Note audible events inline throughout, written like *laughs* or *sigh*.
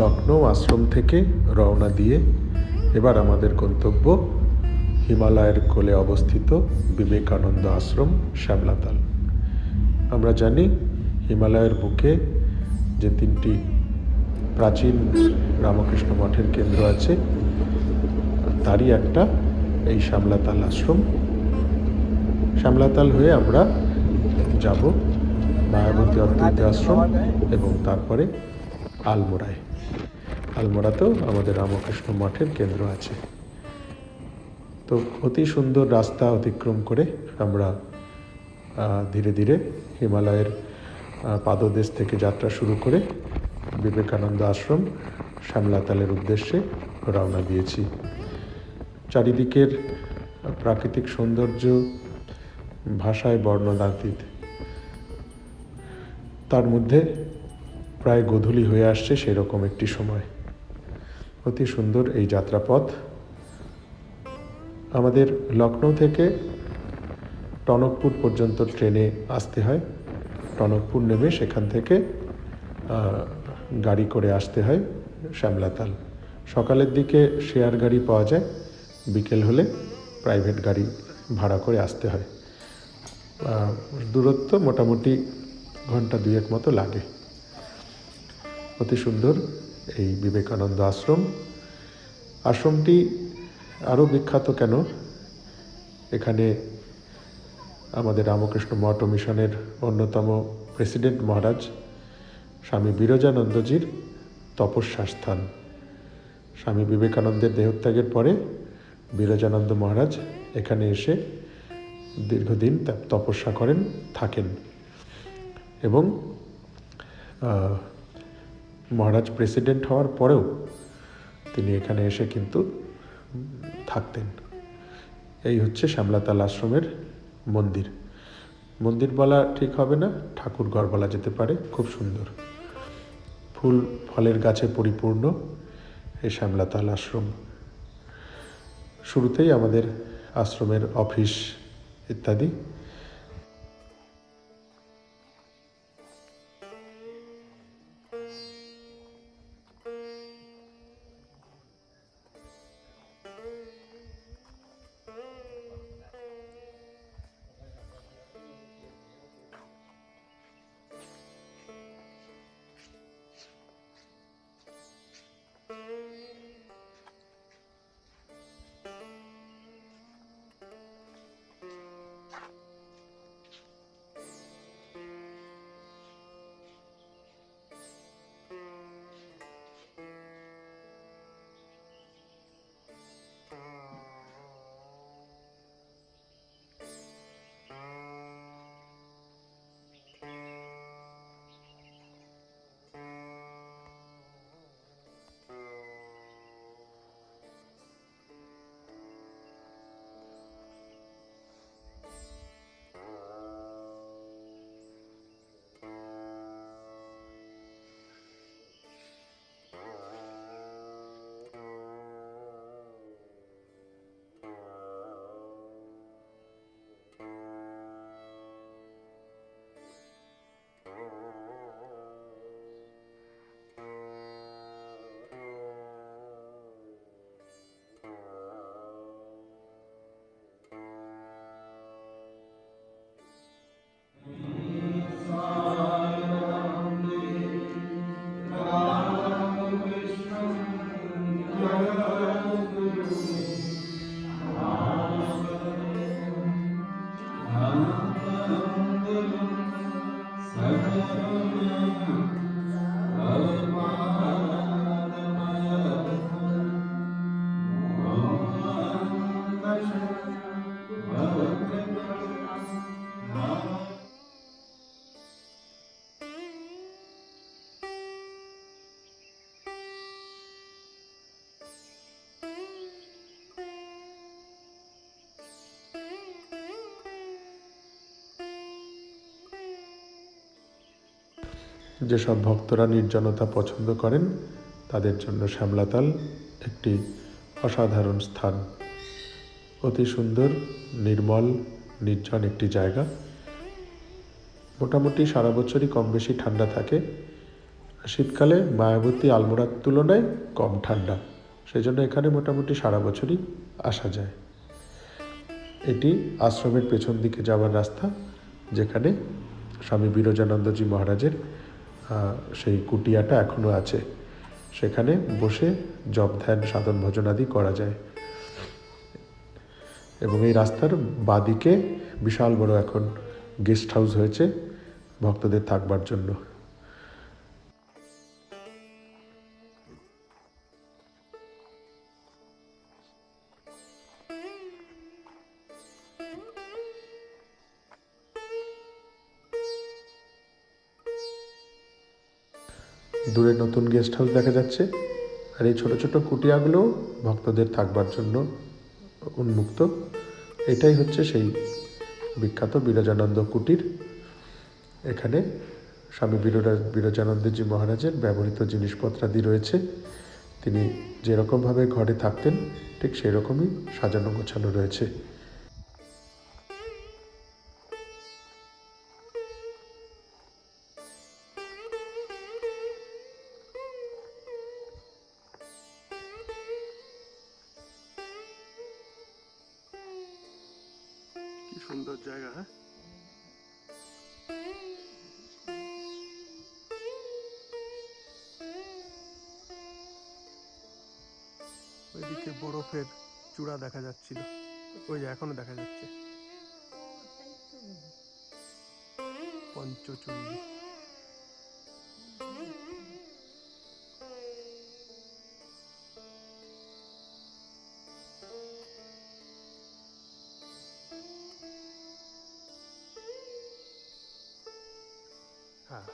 লখনৌ আশ্রম থেকে রওনা দিয়ে এবার আমাদের গন্তব্য হিমালয়ের কোলে অবস্থিত বিবেকানন্দ আশ্রম, শ্যামলাতাল। আমরা জানি হিমালয়ের বুকে যে তিনটি প্রাচীন রামকৃষ্ণ মঠের কেন্দ্র আছে, তারই একটা এই শ্যামলাতাল আশ্রম। শ্যামলাতাল হয়ে আমরা যাব মায়াবতী অদ্বৈত আশ্রম এবং তারপরে আলমোড়ায়। আলমোড়াতেও আমাদের রামকৃষ্ণ মঠের কেন্দ্র আছে। তো অতি সুন্দর রাস্তা অতিক্রম করে আমরা ধীরে ধীরে হিমালয়ের পাদদেশ থেকে যাত্রা শুরু করে বিবেকানন্দ আশ্রম শ্যামলাতালের উদ্দেশ্যে রওনা দিয়েছি। চারিদিকের প্রাকৃতিক সৌন্দর্য, ভাষায় বর্ণনাতীত, তার মধ্যে প্রায় গধূলি হয়ে আসছে সেরকম একটি সময়। অতি সুন্দর এই যাত্রাপথ। আমাদের লখনৌ থেকে টনকপুর পর্যন্ত ট্রেনে আসতে হয়। টনকপুর নেমে সেখান থেকে গাড়ি করে আসতে হয় শ্যামলাতাল। সকালের দিকে শেয়ার গাড়ি পাওয়া যায়। বিকেল হলে প্রাইভেট গাড়ি ভাড়া করে আসতে হয়। দূরত্ব মোটামুটি ঘণ্টা দুয়েক মতো লাগে। অতি সুন্দর এই বিবেকানন্দ আশ্রম। আশ্রমটি আরও বিখ্যাত কেন? এখানে আমাদের রামকৃষ্ণ মঠ মিশনের অন্যতম প্রেসিডেন্ট মহারাজ স্বামী বিরজানন্দজির তপস্যা স্থান স্বামী বিবেকানন্দের দেহত্যাগের পরে বিরজানন্দ মহারাজ এখানে এসে দীর্ঘদিন তপস্যা করেন, থাকেন এবং মহারাজ প্রেসিডেন্ট হওয়ার পরেও তিনি এখানে এসে কিন্তু থাকতেন। এই হচ্ছে শ্যামলাতাল আশ্রমের মন্দির। মন্দির বলা ঠিক হবে না, ঠাকুরঘর বলা যেতে পারে, খুব সুন্দর। ফুল ফলের গাছে পরিপূর্ণ এই শ্যামলাতাল আশ্রম। শুরুতেই আমাদের আশ্রমের অফিস ইত্যাদি যেসব ভক্তরা নির্জনতা পছন্দ করেন, তাদের জন্য শ্যামলাতাল একটি অসাধারণ স্থান। অতি সুন্দর, নির্মল, নির্জন একটি জায়গা। মোটামুটি সারা বছরই কম বেশি ঠান্ডা থাকে। শীতকালে মায়াবতী আলমোড়ার তুলনায় কম ঠান্ডা। সেই জন্য এখানে মোটামুটি সারা বছরই আসা যায়। এটি আশ্রমের পেছন দিকে যাওয়ার রাস্তা, যেখানে স্বামী বিরজানন্দজি মহারাজের সেই কুটিয়াটা এখনও আছে। সেখানে বসে জপ, ধ্যান, সাধন, ভজন আদি করা যায়। এবং এই রাস্তার বাদিকে বিশাল বড় এখন গেস্ট হাউস হয়েছে ভক্তদের থাকবার জন্য। দূরে নতুন গেস্ট হাউস দেখা যাচ্ছে। আর এই ছোট ছোট কুটিয়াগুলো ভক্তদের থাকবার জন্য উন্মুক্ত। এটাই হচ্ছে সেই বিখ্যাত বিরজানন্দ কুটির। এখানে স্বামী বিরজা, বিরজানন্দজি মহারাজের ব্যবহৃত জিনিসপত্রাদি রয়েছে। তিনি যেরকমভাবে ঘরে থাকতেন, ঠিক সেরকমই সাজানো গোছানো রয়েছে। সুন্দর জায়গা হ্যাঁ? ওইদিকে বরফের চূড়া দেখা যাচ্ছিল। ওই যে এখনও দেখা যাচ্ছে। পঞ্চচূড়ি হ্যাঁ।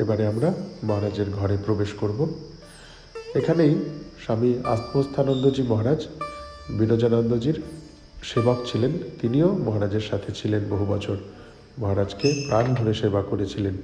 এবারে আমরা মহারাজের ঘরে প্রবেশ করব। এখানেই স্বামী আত্মস্থানন্দজি মহারাজ, বিরজানন্দজির সেবক ছিলেন। তিনিও মহারাজের সাথে ছিলেন বহু বছর। মহারাজকে প্রাণ ধরে সেবা করেছিলেন।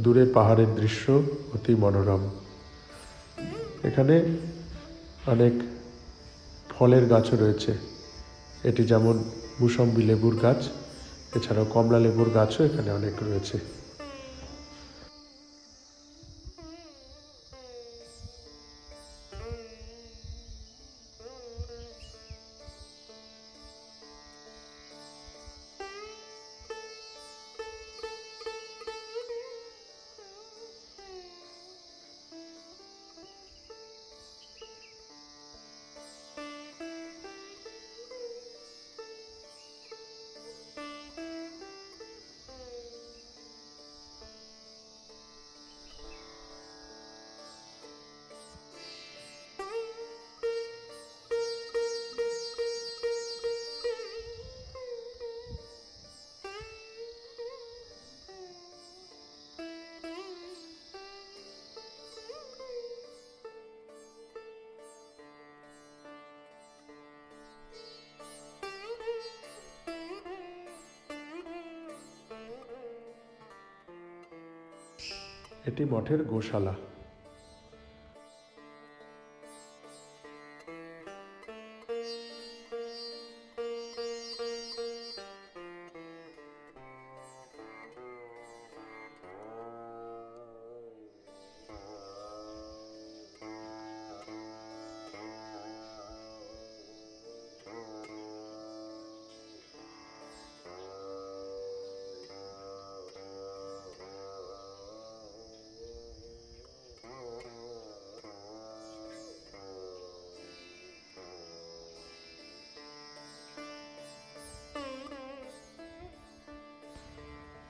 দূরে পাহাড়ের দৃশ্য অতি মনোরম। এখানে অনেক ফলের গাছও রয়েছে। এটি যেমন মুসম্বি লেবুর গাছ, এছাড়াও কমলা লেবুর গাছও এখানে অনেক রয়েছে। এটি মঠের গোশালা।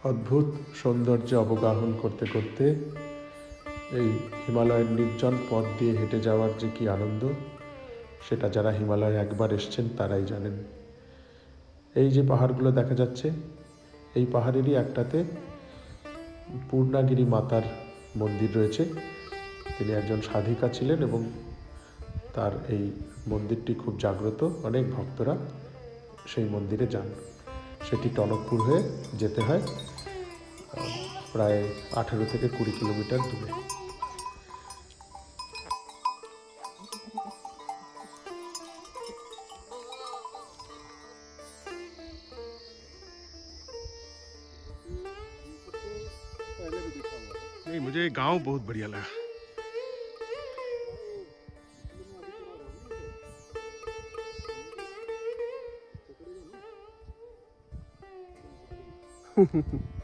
অদ্ভুত সৌন্দর্যে অবগাহন করতে করতে এই হিমালয়ের নির্জন পথ দিয়ে হেঁটে যাওয়ার যে কি আনন্দ, সেটা যারা হিমালয়ে একবার এসছেন তারাই জানেন। এই যে পাহাড়গুলো দেখা যাচ্ছে, এই পাহাড়েরই একটাতে পূর্ণাগিরি মাতার মন্দির রয়েছে। তিনি একজন সাধিকা ছিলেন এবং তার এই মন্দিরটি খুব জাগ্রত, অনেক ভক্তরা সেই মন্দিরে যান। সেটি টনকপুর হয়ে যেতে হয়। প্রায় আঠেরো থেকে কুড়ি কিলোমিটার দূরে नहीं मुझे गांव बहुत बढ़िया लगा *laughs*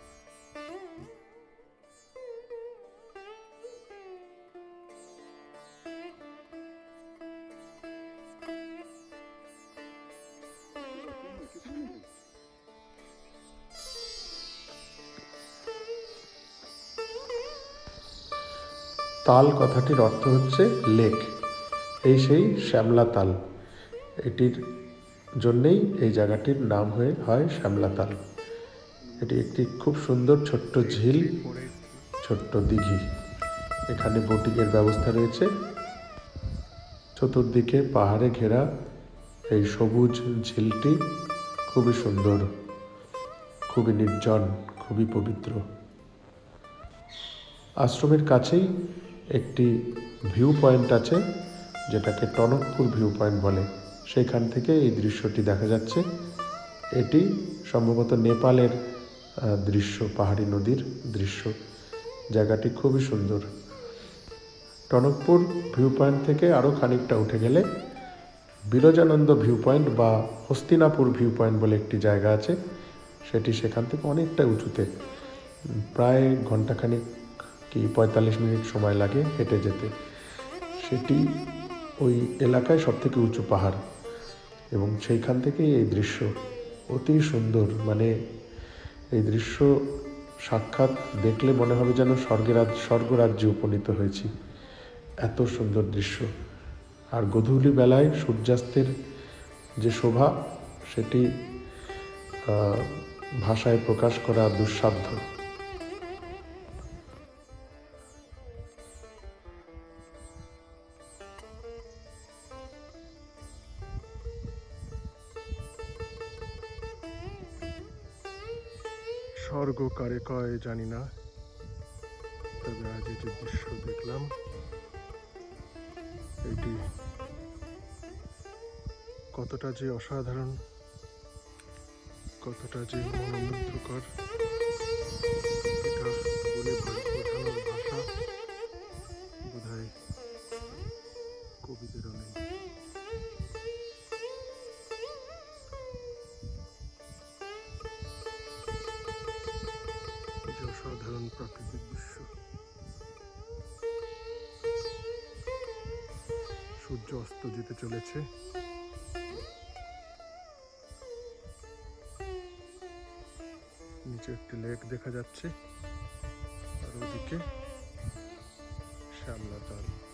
তাল কথাটির অর্থ হচ্ছে লেক। এই সেই শ্যামলা তাল। এটির জন্যেই এই জায়গাটির নাম হয়ে হয় শ্যামলা তাল। এটি একটি খুব সুন্দর ছোট্ট ঝিল, ছোট্ট দিঘি। এখানে বোটিংয়ের ব্যবস্থা রয়েছে। চতুর্দিকে পাহাড়ে ঘেরা এই সবুজ ঝিলটি খুবই সুন্দর, খুবই নির্জন, খুবই পবিত্র। আশ্রমের কাছেই একটি ভিউ পয়েন্ট আছে, যেটাকে টনকপুর ভিউ পয়েন্ট বলে। সেখান থেকে এই দৃশ্যটি দেখা যাচ্ছে। এটি সম্ভবত নেপালের দৃশ্য, পাহাড়ি নদীর দৃশ্য। জায়গাটি খুবই সুন্দর। টনকপুর ভিউ পয়েন্ট থেকে আরও খানিকটা উঠে গেলে বিরজানন্দ ভিউ পয়েন্ট বা হস্তিনাপুর ভিউ পয়েন্ট বলে একটি জায়গা আছে। সেটি সেখান থেকে অনেকটা উঁচুতে প্রায় ঘন্টাখানিক কি পঁয়তাল্লিশ মিনিট সময় লাগে হেঁটে যেতে। সেটি ওই এলাকায় সব থেকে উঁচু পাহাড় এবং সেইখান থেকেই এই দৃশ্য অতি সুন্দর। মানে এই দৃশ্য সাক্ষাৎ দেখলে মনে হবে যেন স্বর্গরাজ স্বর্গরাজ্যে উপনীত হয়েছি। এত সুন্দর দৃশ্য। আর গধূলি বেলায় সূর্যাস্তের যে শোভা, সেটি ভাষায় প্রকাশ করা দুঃসাধ্য। স্বর্গ কারে কয় জানি না। তবে আজ যে দৃশ্য দেখলাম, এটি কতটা যে অসাধারণ, কতটা যে মনোমুগ্ধকর, এটা বলে অস্ত যেতে চলেছে। নিচে একটি লেক দেখা যাচ্ছে। আর ওদিকে শ্যামলা জল